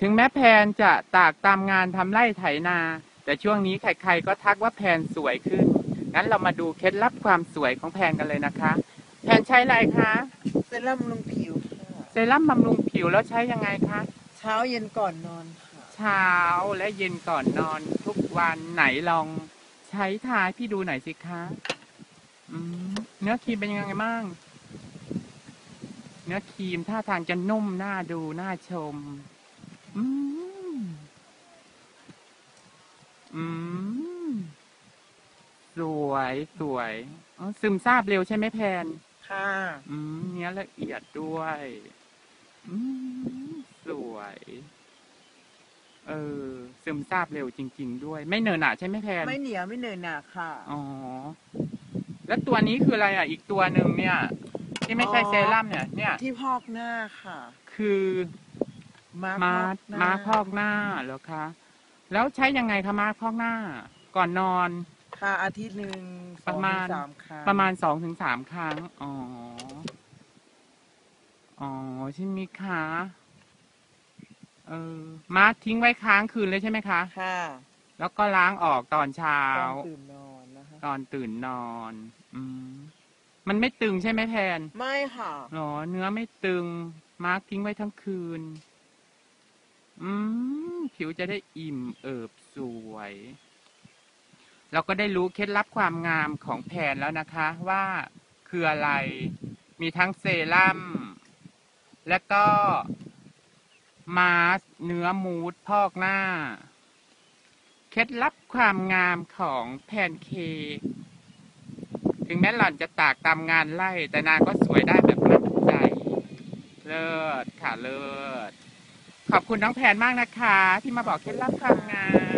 ถึงแม้แพนจะตากตามงานทำไร่ไถนา แต่ช่วงนี้ใครๆก็ทักว่าแพนสวยขึ้น งั้นเรามาดูเคล็ดลับความสวยของแพนกันเลยนะคะ แพนใช้อะไรคะเซรั่มบำรุงผิวค่ะเซรั่มบำรุงผิวแล้วใช้ยังไงคะ เช้าเย็นก่อนนอนค่ะเช้าและเย็นก่อนนอนทุกวันไหนลองใช้ทาให้พี่ดูหน่อยสิคะอืมเนื้อครีมเป็นยังไงบ้าง เนื้อครีมท่าทางจะนุ่มน่าดูน่าชม อืม อืม สวยสวยอ๋อซึมซาบเร็วใช่ไหมแพน ค่ะ อืม เนื้อละเอียดด้วย อืม สวย เออ ซึมซาบเร็วจริง ๆ ด้วย ไม่เหนอะหนะใช่ไหมแพน ไม่เหนียวไม่เหนื่อยหนักค่ะ อ๋อ แล้วตัวนี้คืออะไรอะ อีกตัวหนึ่งเนี่ย ที่ไม่ใช่อ๋อเซรั่มเนี่ย เนี่ย ที่พอกหน้าค่ะ คือ มามาพอกหน้ามาพอกหน้าเหรอคะ แล้วใช้ยังไงคะมาพอกหน้า ก่อนนอนค่ะอาทิตย์หนึ่งสปองระมาณถึงสามครั้งประมาณสองถึงสามครั้ง อ๋อ อ๋อใช่ไหมคะเออมาทิ้งไว้ค้างคืนเลยใช่ไหมคะค่ะ แล้วก็ล้างออกตอนเช้า ตอนตื่นนอนนะคะตอนตื่นนอน อืมมันไม่ตึงใช่ไหมแพนไม่ค่ะหรอเนื้อไม่ตึงมาร์กทิ้งไว้ทั้งคืน อืมผิวจะได้อิ่มเอิบสวย เราก็ได้รู้เคล็ดลับความงามของแพนแล้วนะคะ ว่าคืออะไร มีทั้งเซรั่ม และก็ มาสก์เนื้อมูดพอกหน้า เคล็ดลับความงามของแพนเค้กถึงแม้หล่อนจะตากตามงานไล่ แต่นางก็สวยได้แบบมั่นใจ เลิศค่ะเลิศ ขอบคุณน้องแพนมากนะคะ ที่มาบอกเคล็ดลับควางงาน